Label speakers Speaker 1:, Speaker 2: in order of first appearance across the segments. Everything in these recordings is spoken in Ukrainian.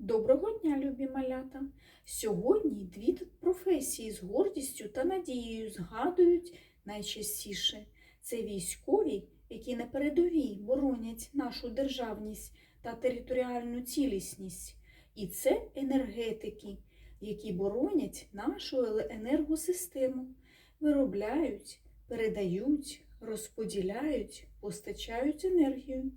Speaker 1: Доброго дня, любі малята! Сьогодні дві професії з гордістю та надією згадують найчастіше. Це військові, які на передовій боронять нашу державність та територіальну цілісність. І це енергетики, які боронять нашу енергосистему, виробляють, передають, розподіляють, постачають енергію.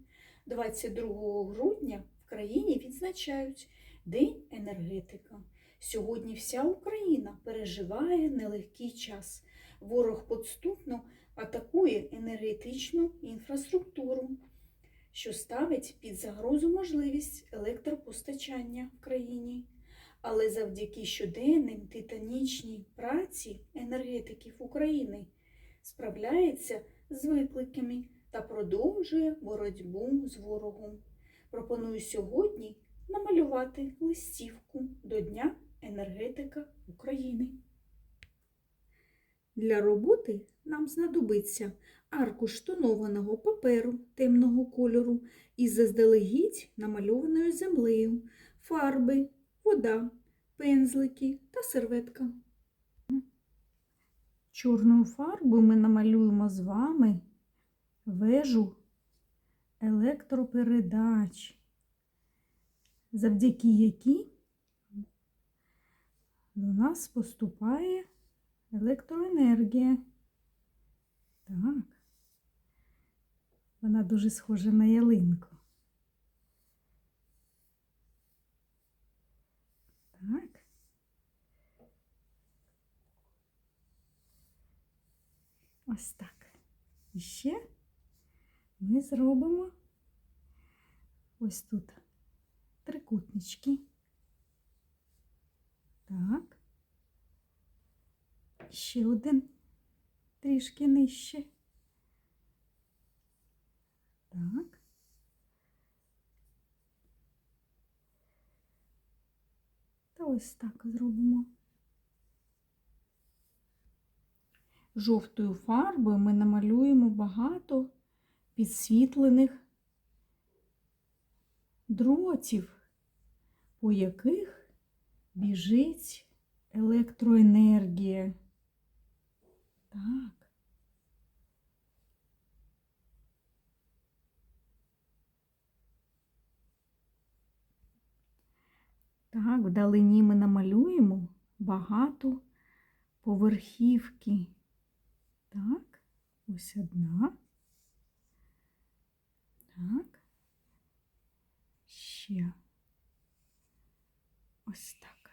Speaker 1: 22 грудня в країні відзначають День енергетика. Сьогодні вся Україна переживає нелегкий час. Ворог подступно атакує енергетичну інфраструктуру, що ставить під загрозу можливість електропостачання в країні. Але завдяки щоденним титанічній праці енергетиків України справляється з викликами та продовжує боротьбу з ворогом. Пропоную сьогодні намалювати листівку до Дня енергетика України. Для роботи нам знадобиться аркуш тонованого паперу темного кольору із заздалегідь намальованою землею, фарби, вода, пензлики та серветка. Чорною фарбою ми намалюємо з вами вежу електропередач, завдяки якій до нас поступає електроенергія. Так, вона дуже схожа на ялинку. Так. Ось так. І ще зробимо ось тут трикутнички. Так. Ще один трішки нижче. Так. Та ось так зробимо. Жовтою фарбою ми намалюємо багато підсвітлених дротів, по яких біжить електроенергія. Так. Так, вдалині ми намалюємо багато поверхівки. Так, ось одна. Так. Ще. Ось так.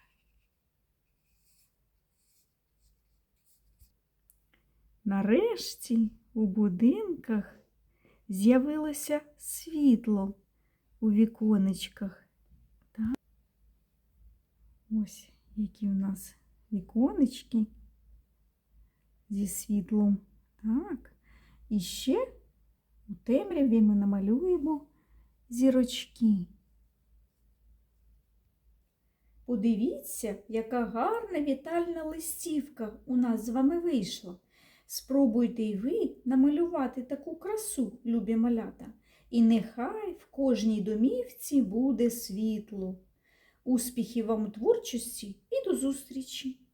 Speaker 1: Нарешті у будинках з'явилося світло у віконечках. Так. Ось які у нас віконечки зі світлом. Так. І ще у темряві ми намалюємо зірочки. Подивіться, яка гарна вітальна листівка у нас з вами вийшла. Спробуйте і ви намалювати таку красу, любі малята, і нехай в кожній домівці буде світло. Успіхів вам у творчості і до зустрічі!